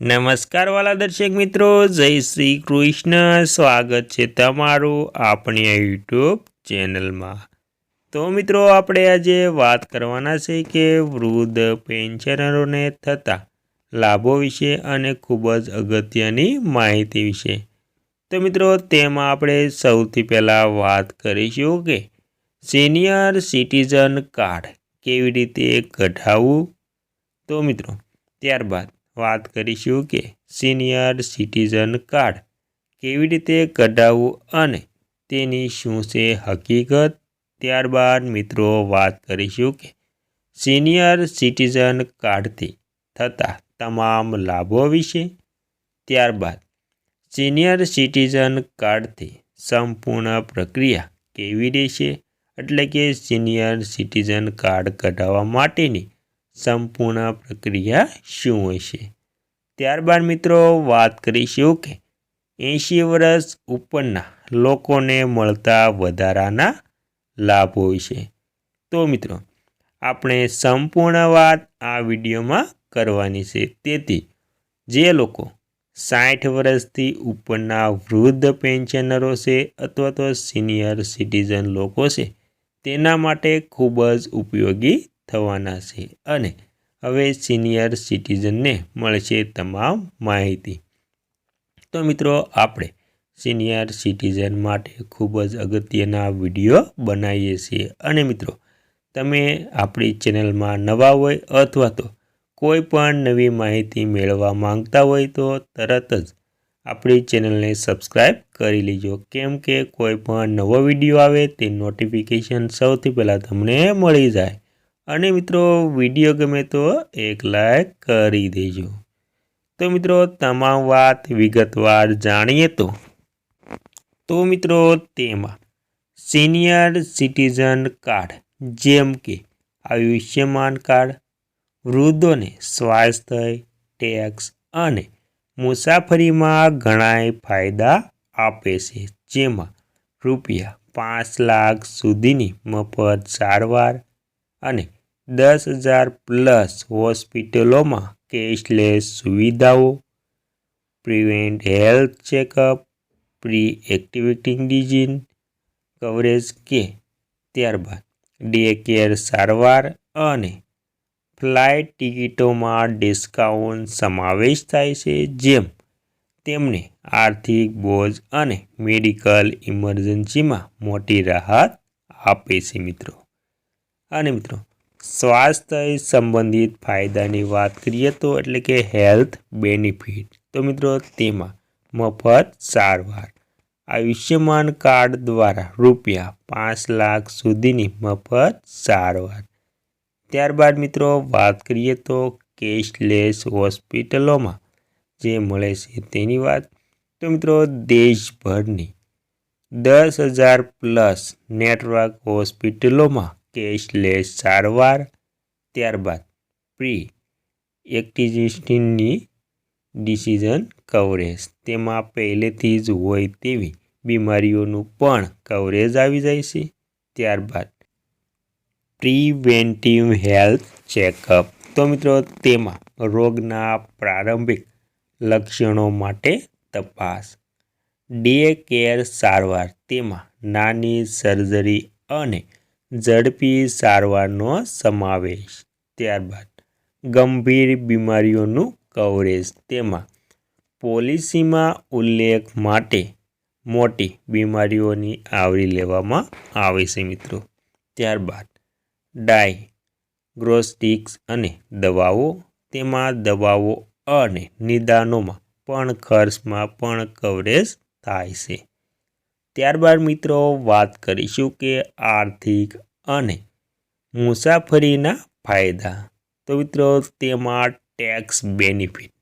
નમસ્કાર વાલા દર્શક મિત્રો, જય શ્રી કૃષ્ણ. સ્વાગત છે તમારું આપણી યુટ્યુબ ચેનલમાં. તો મિત્રો, આપણે આજે વાત કરવાના છે કે વૃદ્ધ પેન્શનરોને થતા લાભો વિશે અને ખૂબ જ અગત્યની માહિતી વિશે. તો મિત્રો, તેમાં આપણે સૌથી પહેલાં વાત કરીશું કે સિનિયર સિટીઝન કાર્ડ કેવી રીતે કઢાવવું? તો મિત્રો, ત્યારબાદ વાત કરીશું કે સિનિયર સિટીઝન કાર્ડ કેવી રીતે કઢાવવું અને તેની શું છે હકીકત? ત્યારબાદ મિત્રો વાત કરીશું કે સિનિયર સિટીઝન કાર્ડથી થતા તમામ લાભો વિશે. ત્યારબાદ સિનિયર સિટીઝન કાર્ડથી સંપૂર્ણ પ્રક્રિયા કેવી રહેશે? એટલે કે સિનિયર સિટીઝન કાર્ડ કઢાવવા માટેની સંપૂર્ણ પ્રક્રિયા શું હશે ત્યારબાદ મિત્રો વાત કરીશું કે એંશી વર્ષ ઉપરના લોકોને મળતા વધારાના લાભો વિશે. તો મિત્રો, આપણે સંપૂર્ણ વાત આ વિડીયોમાં કરવાની છે. તેથી, જે લોકો સાઠ વર્ષથી ઉપરના વૃદ્ધ પેન્શનરો છે અથવા તો સિનિયર સિટીઝન લોકો છે, તેના માટે ખૂબ જ ઉપયોગી થવાના છે અને હવે સિનિયર સિટીઝનને મળશે તમામ માહિતી. તો મિત્રો, આપણે સિનિયર સિટીઝન માટે ખૂબ જ અગત્યના વીડિયો બનાવીએ છીએ. અને મિત્રો, તમે આપણી ચેનલમાં નવા હોય અથવા તો કોઈ પણ નવી માહિતી મેળવવા માંગતા હોય તો તરત જ આપણી ચેનલને સબસ્ક્રાઈબ કરી લેજો. કેમ કે કોઈ પણ નવો વીડિયો આવે તે નોટિફિકેશન સૌથી પહેલાં તમને મળી જાય. અને મિત્રો વીડિયો ગમે તો એક લાઈક કરી દેજો. તો મિત્રો, તમામ વાત વિગતવાર જાણીએ તો. તો મિત્રો, તેમાં સિનિયર સિટીઝન કાર્ડ જેમ કે આયુષ્યમાન કાર્ડ વૃદ્ધોને સ્વાસ્થ્ય ટેક્સ અને મુસાફરીમાં ઘણાય ફાયદા આપે છે. જેમાં રૂપિયા પાંચ લાખ સુધીની મફત સારવાર અને દસ હજાર પ્લસ હોસ્પિટલોમાં કેશલેસ સુવિધાઓ, prevent health checkup, pre activity disease, coverage કે ત્યારબાદ ડે કેર સારવાર અને ફ્લાઇટ ટિકિટોમાં ડિસ્કાઉન્ટ સમાવેશ થાય છે, જેમ તેમને આર્થિક બોજ અને મેડિકલ ઇમરજન્સીમાં મોટી રાહત આપે છે, મિત્રો. અને મિત્રો સ્વાસ્થ્ય સંબંધિત ફાયદાની વાત કરીએ તો એટલે કે હેલ્થ બેનિફિટ. તો મિત્રો તેમાં મફત સારવાર, આયુષ્યમાન કાર્ડ દ્વારા રૂપિયા પાંચ લાખ સુધીની મફત સારવાર. ત્યારબાદ મિત્રો વાત કરીએ તો કેશલેસ હોસ્પિટલોમાં જે મળે છે તેની વાત. તો મિત્રો દેશભરની દસ હજાર પ્લસ નેટવર્ક હોસ્પિટલોમાં કેશલેસ સારવાર, ત્યારબાદ પ્રી એક્ટિઝિસ્ટિનની ડિસિઝન કવરેજ. તેમાં પહેલેથી જ હોય તેવી બીમારીઓનું પણ કવરેજ આવી જાય છે. ત્યારબાદ પ્રિવેન્ટિવ હેલ્થ ચેકઅપ. તો મિત્રો, તેમાં રોગના પ્રારંભિક લક્ષણો માટે તપાસ. ડે કેર સારવાર. તેમાં નાની સર્જરી અને ઝડપી સારવારનો સમાવેશ. ત્યારબાદ ગંભીર બીમારીઓનું કવરેજ. તેમાં પોલિસીમાં ઉલ્લેખ માટે મોટી બીમારીઓની આવરી લેવામાં આવે છે મિત્રો. ત્યારબાદ ડાય, ગ્રોસ્ટિક્સ અને દવાઓ. તેમાં દવાઓ અને નિદાનોમાં પણ ખર્ચમાં પણ કવરેજ થાય છે. ત્યારબાદ મિત્રો વાત કરીશું કે આર્થિક અને મુસાફરીના ફાયદા. તો મિત્રો, તેમાં ટેક્સ બેનિફિટ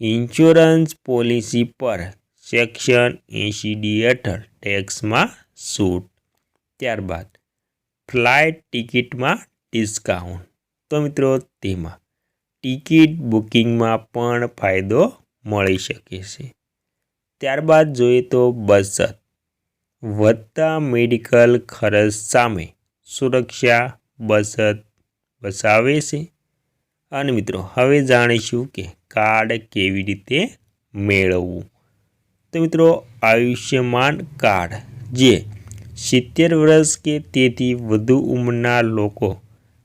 ઇન્સ્યોરન્સ પોલિસી પર સેક્શન એંશી ડી હેઠળ ટેક્સમાં છૂટ ત્યારબાદ ફ્લાઇટ ટિકિટમાં ડિસ્કાઉન્ટ તો મિત્રો, તેમાં ટિકિટ બુકિંગમાં પણ ફાયદો મળી શકે છે. ત્યારબાદ જોઈએ તો બચત. વધતા મેડિકલ ખર્ચ સામે સુરક્ષા, બચત બચાવે છે. અને મિત્રો, હવે જાણીશું કે કાર્ડ કેવી રીતે મેળવવું. તો મિત્રો, આયુષ્યમાન કાર્ડ, જે સિત્તેર વર્ષ કે તેથી વધુ ઉંમરના લોકો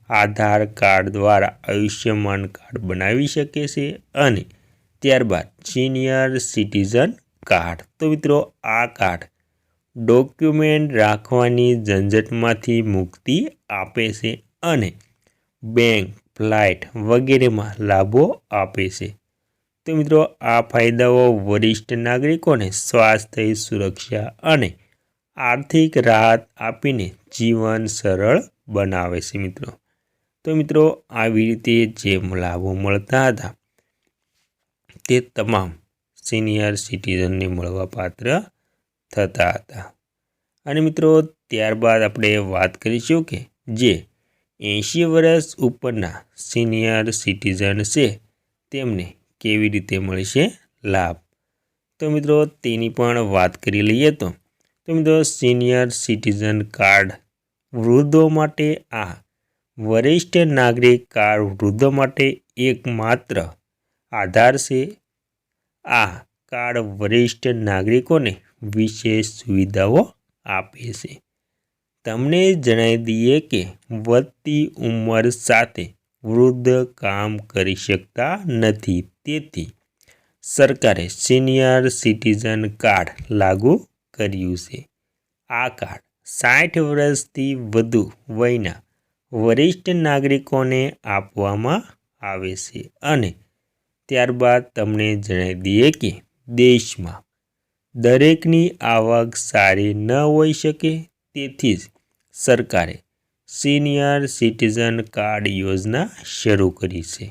આધાર કાર્ડ દ્વારા આયુષ્યમાન કાર્ડ બનાવી શકે છે. અને ત્યારબાદ સિનિયર સિટીઝન કાર્ડ તો મિત્રો આ કાર્ડ ડોક્યુમેન્ટ રાખવાની ઝંઝટમાંથી મુક્તિ આપે છે અને બેંક, ફ્લાઇટ વગેરેમાં લાભો આપે છે. તો મિત્રો આ ફાયદાઓ વરિષ્ઠ નાગરિકોને સ્વાસ્થ્ય, સુરક્ષા અને આર્થિક રાહત આપીને જીવન સરળ બનાવે છે મિત્રો. તો મિત્રો આવી રીતે જે લાભો મળતા હતા તે તમામ સિનિયર સિટીઝનને મળવાપાત્ર થતા હતા. અને મિત્રો, ત્યારબાદ આપણે વાત કરીશું કે જે એંશી વર્ષ ઉપરના સિનિયર સિટીઝન છે, તેમને કેવી રીતે મળશે લાભ? તો મિત્રો, તેની પણ વાત કરી લઈએ તો તો મિત્રો, સિનિયર સિટીઝન કાર્ડ વૃદ્ધો માટે આ વરિષ્ઠ નાગરિક કાર્ડ વૃદ્ધો માટે એકમાત્ર આધાર છે. આ કાર્ડ વરિષ્ઠ નાગરિકોને વિશેષ સુવિધાઓ આપે છે. તમને જણાવી દઈએ કે વધતી ઉંમર સાથે વૃદ્ધ કામ કરી શકતા નથી. તેથી સરકારે સિનિયર સિટીઝન કાર્ડ લાગુ કર્યું છે. આ કાર્ડ સાઠ વર્ષથી વધુ વયના વરિષ્ઠ નાગરિકોને આપવામાં આવે છે અને ત્યારબાદ તમને જણાવી દઈએ કે દેશમાં દરેકની આવક સારી ન હોઈ શકે, તેથી જ સરકારે સિનિયર સિટીઝન કાર્ડ યોજના શરૂ કરી છે.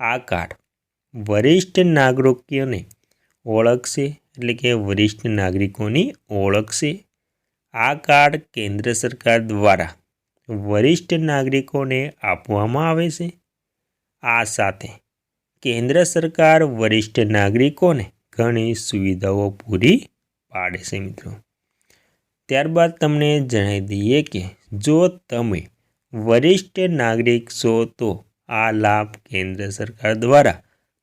આ કાર્ડ વરિષ્ઠ નાગરિકોને ઓળખશે, એટલે કે વરિષ્ઠ નાગરિકોની ઓળખશે. આ કાર્ડ કેન્દ્ર સરકાર દ્વારા વરિષ્ઠ નાગરિકોને આપવામાં આવે છે. આ સાથે કેન્દ્ર સરકાર વરિષ્ઠ નાગરિકોને ઘણી સુવિધાઓ પૂરી પાડે છે મિત્રો. ત્યારબાદ તમને જણાવી દઈએ કે જો તમે વરિષ્ઠ નાગરિક છો તો આ લાભ કેન્દ્ર સરકાર દ્વારા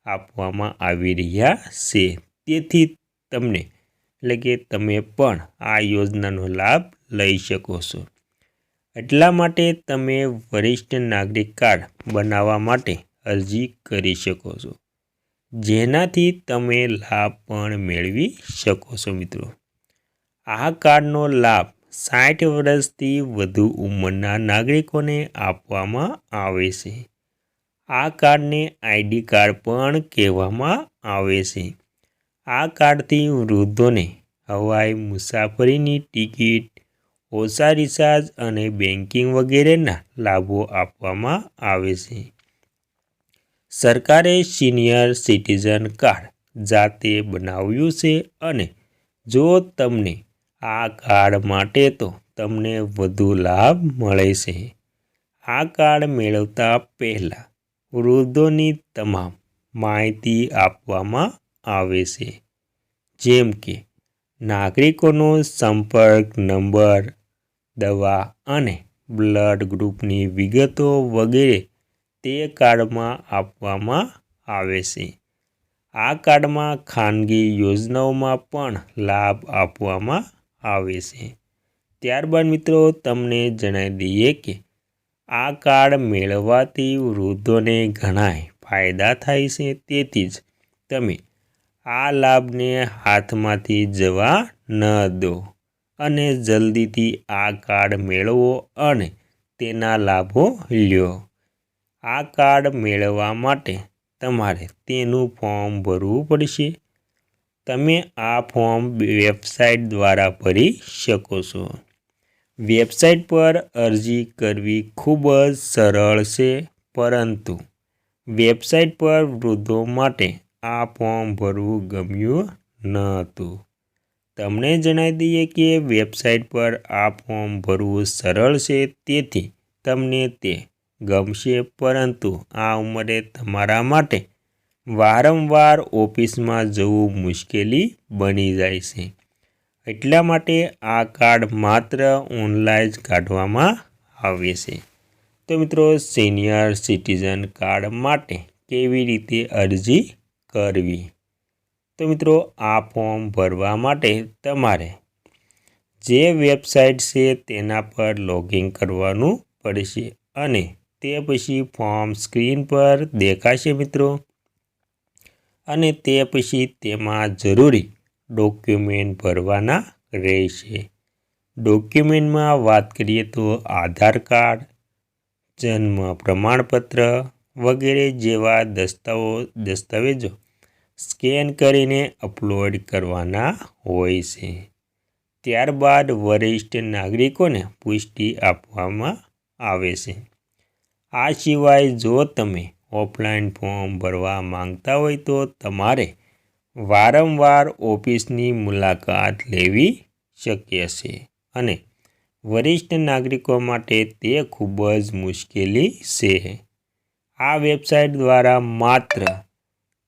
આપવામાં આવી રહ્યા છે. તેથી તમને એટલે કે તમે પણ આ યોજનાનો લાભ લઈ શકો છો. એટલા માટે તમે વરિષ્ઠ નાગરિક કાર્ડ બનાવવા માટે અરજી કરી શકો છો. જેનાથી તમે લાભ પણ મેળવી શકો છો મિત્રો. આ કાર્ડનો લાભ સાઠ વર્ષથી વધુ ઉંમરના નાગરિકોને આપવામાં આવે છે. આ કાર્ડને આઈડી કાર્ડ પણ કહેવામાં આવે છે. આ કાર્ડથી વૃદ્ધોને હવાઈ મુસાફરીની ટિકિટ, ઓછા રિચાર્જ અને બેન્કિંગ વગેરેના લાભો આપવામાં આવે છે. સરકારે સિનિયર સિટીઝન કાર્ડ જાતે બનાવ્યું છે અને જો તમને આ કાર્ડ માટે તો તમને વધુ લાભ મળે છે. આ કાર્ડ મેળવતા પહેલાં વૃદ્ધોની તમામ માહિતી આપવામાં આવે છે. જેમ કે નાગરિકોનો સંપર્ક નંબર, દવા અને બ્લડ ગ્રુપની વિગતો વગેરે તે કાર્ડમાં આપવામાં આવે છે. આ કાર્ડમાં ખાનગી યોજનાઓમાં પણ લાભ આપવામાં આવે છે. ત્યારબાદ મિત્રો, તમને જણાવી દઈએ કે આ કાર્ડ મેળવવાથી વૃદ્ધોને ઘણાય ફાયદા થાય છે. તેથી જ તમે આ લાભને હાથમાંથી જવા ન દો અને જલ્દીથી આ કાર્ડ મેળવો અને તેના લાભો લ્યો. આ કાર્ડ મેળવવા માટે તમારે તેનું ફોર્મ ભરવું પડશે. તમે આ ફોર્મ વેબસાઇટ દ્વારા ભરી શકો છો. વેબસાઇટ પર અરજી કરવી ખૂબ જ સરળ છે, પરંતુ વેબસાઇટ પર વૃદ્ધો માટે આ ફોર્મ ભરવું ગમ્યું ન હતું તમને જણાવી દઈએ કે વેબસાઇટ પર આ ફોર્મ ભરવું સરળ છે, તેથી તમને તે ગમશે, પરંતુ આ ઉંમરે તમારા માટે વારંવાર ઓફિસમાં જવું મુશ્કેલી બની જાય છે. એટલા માટે આ કાર્ડ માત્ર ઓનલાઈન જ કાઢવામાં આવે છે. તો મિત્રો, સિનિયર સિટીઝન કાર્ડ માટે કેવી રીતે અરજી કરવી? તો મિત્રો, આ ફોર્મ ભરવા માટે તમારે જે વેબસાઇટ છે તેના પર લોગિન કરવાનું પડશે અને તે પછી ફોર્મ સ્ક્રીન પર દેખાશે મિત્રો. અને તે પછી તેમાં જરૂરી ડોક્યુમેન્ટ ભરવાના રહેશે. ડોક્યુમેન્ટમાં વાત કરીએ તો આધાર કાર્ડ, જન્મ પ્રમાણપત્ર વગેરે જેવા દસ્તાવો, દસ્તાવેજો સ્કેન કરીને અપલોડ કરવાના હોય છે. ત્યારબાદ વરિષ્ઠ નાગરિકોને પુષ્ટિ આપવામાં આવે છે. આ સિવાય જો તમે ઓફલાઈન ફોર્મ ભરવા માંગતા હોય તો તમારે વારંવાર ઓફિસની મુલાકાત લેવી શક્ય છે. અને વરિષ્ઠ નાગરિકો માટે તે ખૂબ જ મુશ્કેલી છે. આ વેબસાઇટ દ્વારા માત્ર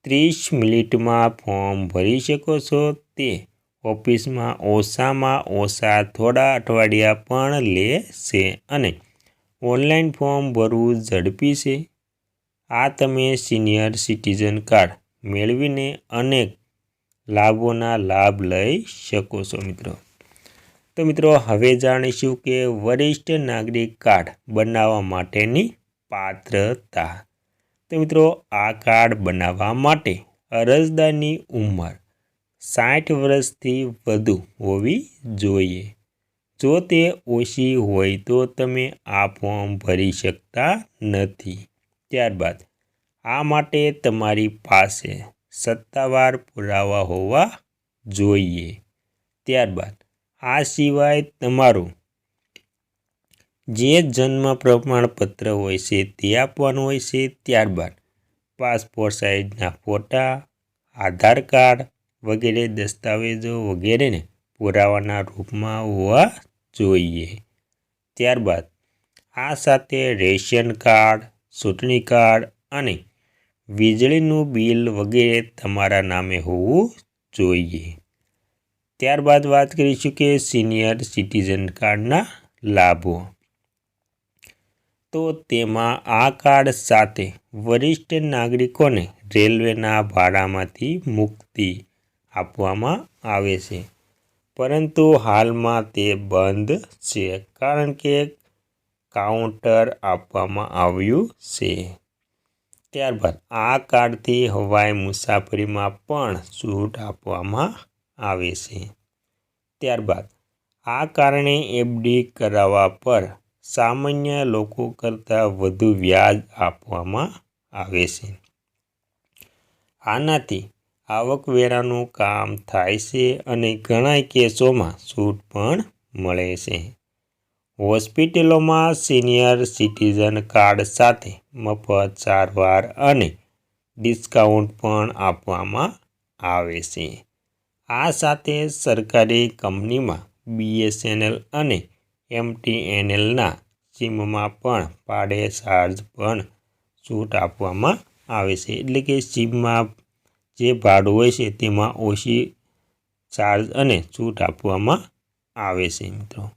ત્રીસ મિનિટમાં ફોર્મ ભરી શકો છો. તે ઓફિસમાં ઓછામાં ઓછા થોડા અઠવાડિયા પણ લે છે અને ઓનલાઈન ફોર્મ ભરવું ઝડપી છે? આ તમે સિનિયર સિટીઝન કાર્ડ મેળવીને અનેક લાભોના લાભ લઈ શકો છો મિત્રો. તો મિત્રો, હવે જાણીશું કે વરિષ્ઠ નાગરિક કાર્ડ બનાવવા માટેની પાત્રતા. તો મિત્રો, આ કાર્ડ બનાવવા માટે અરજદારની ઉંમર સાઠ વર્ષથી વધુ હોવી જોઈએ. જો તે ઓછી હોય તો તમે આ ફોર્મ ભરી શકતા નથી. ત્યારબાદ, આ માટે તમારી પાસે સત્તાવાર પુરાવા હોવા જોઈએ. ત્યારબાદ, આ સિવાય તમારું જે જન્મ પ્રમાણપત્ર હોય છે તે આપવાનું હોય છે. ત્યારબાદ, પાસપોર્ટ સાઇઝના ફોટા, આધાર કાર્ડ વગેરે દસ્તાવેજો વગેરેને પુરાવાના રૂપમાં હોવા જોઈએ. ત્યારબાદ, આ સાથે રેશન કાર્ડ, ચૂંટણી કાર્ડ અને વીજળીનું બિલ વગેરે તમારા નામે હોવું જોઈએ. ત્યારબાદ વાત કરીશું કે સિનિયર સિટીઝન કાર્ડના લાભો. તો તેમાં આ કાર્ડ સાથે વરિષ્ઠ નાગરિકોને રેલવેના ભાડામાંથી મુક્તિ આપવામાં આવે છે. પરંતુ હાલમાં તે બંધ છે કારણ કે કાઉન્ટર આપવામાં આવ્યું છે. ત્યારબાદ આ કાર્ડથી હવાઈ મુસાફરીમાં પણ છૂટ આપવામાં આવે છે. ત્યારબાદ આ કારણે એફડી કરાવવા પર સામાન્ય લોકો કરતાં વધુ વ્યાજ આપવામાં આવે છે. આનાથી આવકવેરાનું કામ થાય છે અને ઘણા કેસોમાં છૂટ પણ મળે છે. હોસ્પિટલોમાં સિનિયર સિટીઝન કાર્ડ સાથે મફત સારવાર અને ડિસ્કાઉન્ટ પણ આપવામાં આવે છે. આ સાથે સરકારી કંપનીમાં બીએસએનએલ અને એમટીએનએલના સિમમાં પણ ભાડે ચાર્જ પણ છૂટ આપવામાં આવે છે. એટલે કે સિમમાં જે ભાડું હોય છે, તેમાં ઓછી ચાર્જ અને છૂટ આપવામાં આવે છે, મિત્રો.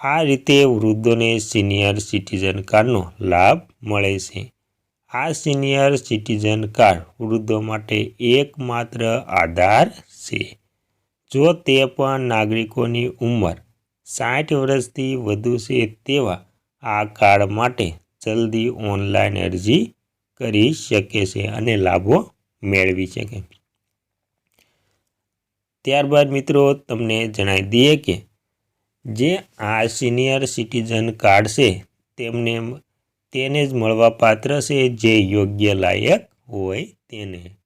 આ રીતે વૃદ્ધોને સિનિયર સિટીઝન કાર્ડનો લાભ મળે છે. આ સિનિયર સિટીઝન કાર્ડ વૃદ્ધો માટે એકમાત્ર આધાર છે. જો તે પણ નાગરિકોની ઉંમર સાઠ વર્ષથી વધુ છે, તેવા આ કાર્ડ માટે જલ્દી ઓનલાઈન અરજી કરી શકે છે અને લાભો મેળવી શકે ત્યારબાદ મિત્રો તમને જણાવી દઈએ કે જે આ સિનિયર સિટીઝન કાર્ડ છે, તેમને તેને જ મળવા પાત્ર છે જે યોગ્ય લાયક હોય તેને.